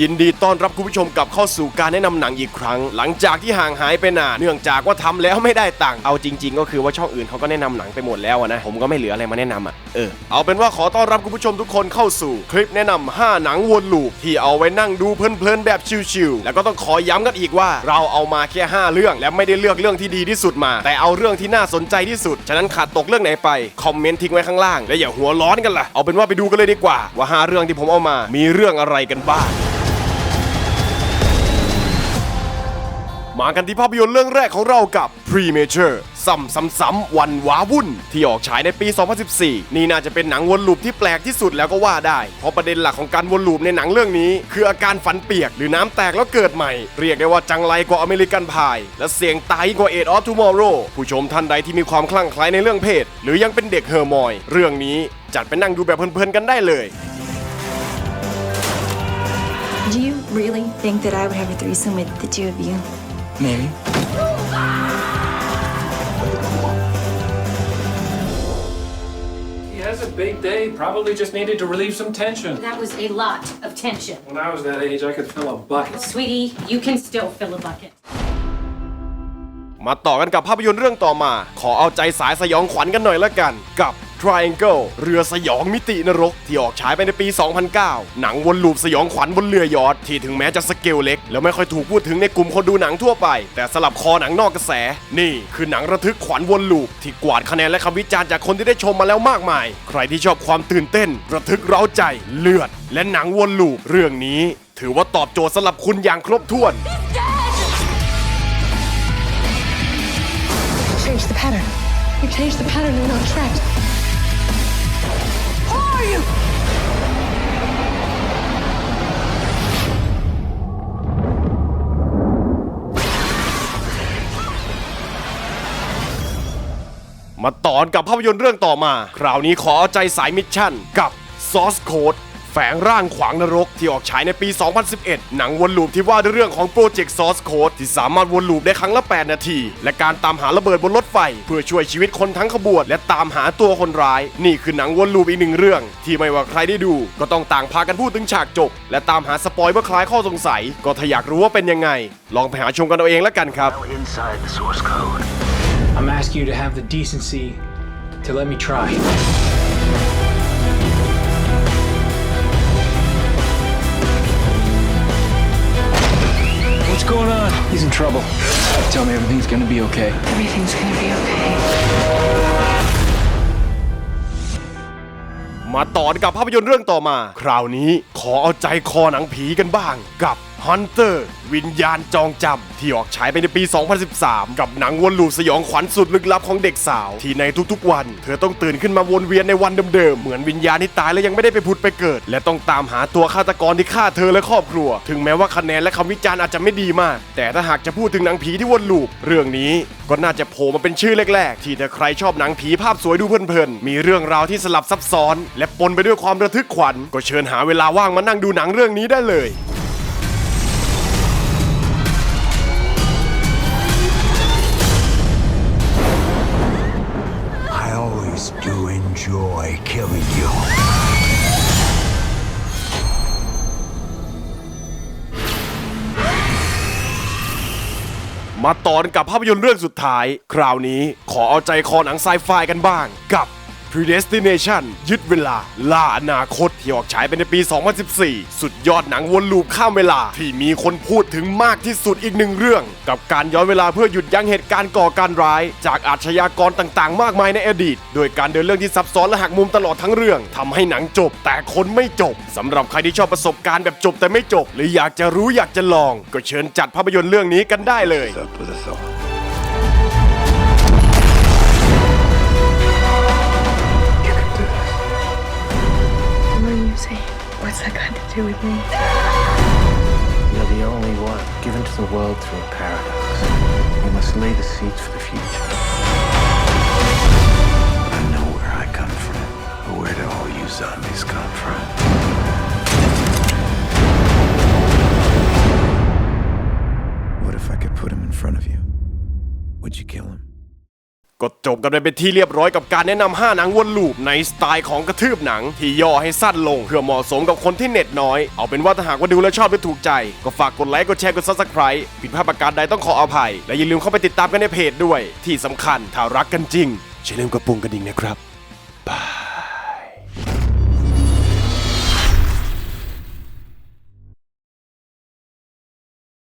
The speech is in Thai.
ยินดีต้อนรับคุณผู้ชมกลับเข้าสู่การแนะนำหนังอีกครั้ง หลังจากที่ห่างหายไปนานเนื่องจากว่าทำแล้วไม่ได้ตังค์เอาจริง ๆ ก็คือว่าช่องอื่นเขาก็แนะนำหนังไปหมดแล้วนะผมก็ไม่เหลืออะไรมาแนะนำอะเออเอาเป็นว่าขอต้อนรับคุณผู้ชมทุกคนเข้าสู่คลิปแนะนำ5หนังวนลูปที่เอาไว้นั่งดูเพลินๆแบบชิลๆแล้วก็ต้องขอย้ำกันอีกว่า เราเอามาแค่ 5 เรื่องและไม่ได้เลือกเรื่องที่ดีที่สุดมา แต่เอาเรื่องที่น่าสนใจที่สุดฉะนั้นขาดตกเรื่องไหนไปคอมเมนต์ทิ้งไว้ข้างล่างและอย่าหัวร้อนกันล่ะเอาเป็นว่าไปดูกันเลยดีกว่าว่าห้าเรื่องที่ผมเอามา มีเรื่องอะไรกันบ้าง มากันที่ภาพยนตร์เรื่องแรกของเรากับ Premature ซ้ำซ้ำซ้ำวันว้าวุ่น ที่ออกฉายในปี 2014 นี่น่าจะเป็นหนังวนลูปที่แปลกที่สุดแล้วก็ว่าได้ เพราะประเด็นหลักของการวนลูปในหนังเรื่องนี้ คืออาการฝันเปียกหรือน้ำแตกแล้วเกิดใหม่ เรียกได้ว่าจังไรกว่าอเมริกันพาย และเสียงตายกว่าเอ็ดออฟทูมอร์โรผู้ชมท่านใดที่มีความคลั่งไคล้ในเรื่องเพศ หรือยังเป็นเด็กเฮอร์มอยเรื่องนี้จัดไปนั่งดูแบบเพลินๆกันได้เลย Do you really think that I would have a threesome with the two of you? Maybe. He has a big day. Probably just needed to relieve some tension. That was a lot of tension. When I was that age, I could fill a bucket. Sweetie, you can still fill a bucket. มาต่อกันกับภาพยนตร์เรื่องต่อมา ขอเอาใจสายสยองขวัญกันหน่อยละกัน กับ Triangle เรือสยองมิตินรก ที่ออกฉายไปในปี 2009 หนังวนลูปสยองขวัญบนเรือยอทที่ถึงแม้จะสเกลเล็ก แล้วไม่ค่อยถูกพูดถึงในกลุ่มคนดูหนังทั่วไป แต่สลับคอหนังนอกกระแส นี่คือหนังระทึกขวัญวนลูป ที่กวาดคะแนนและคำวิจารณ์จากคนที่ได้ชมมาแล้วมากมาย ใครที่ชอบความตื่นเต้น ระทึกเร้าใจเลือด และหนังวนลูปเรื่องนี้ ถือว่าตอบโจทย์สำหรับคุณอย่างครบถ้วน Change the pattern. We changed the pattern and we're not trapped. Are you? มาต่อกับภาพยนตร์เรื่องต่อมา คราวนี้ขอเอาใจสายมิชชั่นกับ Source Code แฝงร่างขวางนรกที่ออกฉายในปี 2011 หนังวนลูปที่ว่าด้วยเรื่องของโปรเจกต์ Source Code ที่สามารถวนลูปได้ครั้งละ 8 นาที และการตามหาระเบิดบนรถไฟ เพื่อช่วยชีวิตคนทั้งขบวน และตามหาตัวคนร้าย นี่คือหนังวนลูปอีกหนึ่งเรื่อง ที่ไม่ว่าใครได้ดู ก็ต้องต่างพากันพูดถึงฉากจบ และตามหาสปอยเพื่อคลายข้อสงสัย ก็ถ้าอยากรู้ว่าเป็นยังไง ลองไปหาชมกันเอาเองแล้วกันครับ inside the source code. I'm asking you to have the decency to let me try. Going on? He's in trouble. Tell me everything's gonna be okay. Everything's gonna be okay. มาต่อกับภาพยนตร์เรื่องต่อมา คราวนี้ขอเอาใจคอหนังผีกันบ้างกับ Hunter วิญญาณจองจำที่ออกฉายไปในปี 2013 กับหนังวนลูปสยองขวัญสุดลึกลับของเด็กสาว ที่ในทุกๆวัน เธอต้องตื่นขึ้นมาวนเวียนในวันเดิมๆ เหมือนวิญญาณที่ตายแล้วยังไม่ได้ไปผุดไปเกิด และต้องตามหาตัวฆาตกรที่ฆ่าเธอและครอบครัว ถึงแม้ว่าคะแนนและคำวิจารณ์อาจจะไม่ดีมาก แต่ถ้าหากจะพูดถึงหนังผีที่วนลูปเรื่องนี้ก็น่าจะโผล่มาเป็นชื่อแรกๆ ที่ถ้าใครชอบหนังผีภาพสวยดูเพลินๆมีเรื่องราวที่สลับซับซ้อน และปนไปด้วยความระทึกขวัญก็เชิญหาเวลาว่างมานั่งดูหนังเรื่องนี้ได้เลย I always do enjoy killing you. มาต่อนกับภาพยนตร์เรื่องสุดท้าย คราวนี้ขอเอาใจคอหนังไซไฟกันบ้างกับ Predestination ยึดเวลา ล่าอนาคต ที่ออกฉายไปในปี 2014 สุดยอดหนังวนลูปข้ามเวลา ที่มีคนพูดถึงมากที่สุดอีกหนึ่งเรื่อง กับการย้อนเวลาเพื่อหยุดยั้งเหตุการณ์ก่อการร้าย จากอาชญากรต่างๆ มากมายในอดีต โดยการเดินเรื่องที่ซับซ้อนและหักมุมตลอดทั้งเรื่องทำให้หนังจบ แต่คนไม่จบสำหรับใครที่ชอบประสบการณ์แบบจบแต่ไม่จบ หรืออยากจะรู้อยากจะลอง ก็เชิญจัดภาพยนตร์เรื่องนี้กันได้เลย What's that got to do with me? You're the only one given to the world through a paradox. You must lay the seeds for the future. I know where I come from, but where do all you zombies come from? What if I could put him in front of you? Would you kill him? ก็จบกันไปเป็นที่เรียบร้อยกับการแนะนำ 5 หนังวนลูปในสไตล์ของกระทืบหนัง ที่ย่อให้สั้นลงเพื่อเหมาะสมกับคนที่เน็ตน้อย เอาเป็นว่าถ้าหากว่าดูแล้วชอบหรือถูกใจ ก็ฝากกดไลค์ กดแชร์ กดซับสไครต์ผิดพลาดประการใดต้องขออภัย และอย่าลืมเข้าไปติดตามกันในเพจด้วย ที่สำคัญถ้ารักกันจริงอย่าลืมกระปุงกระดิ่งนะครับ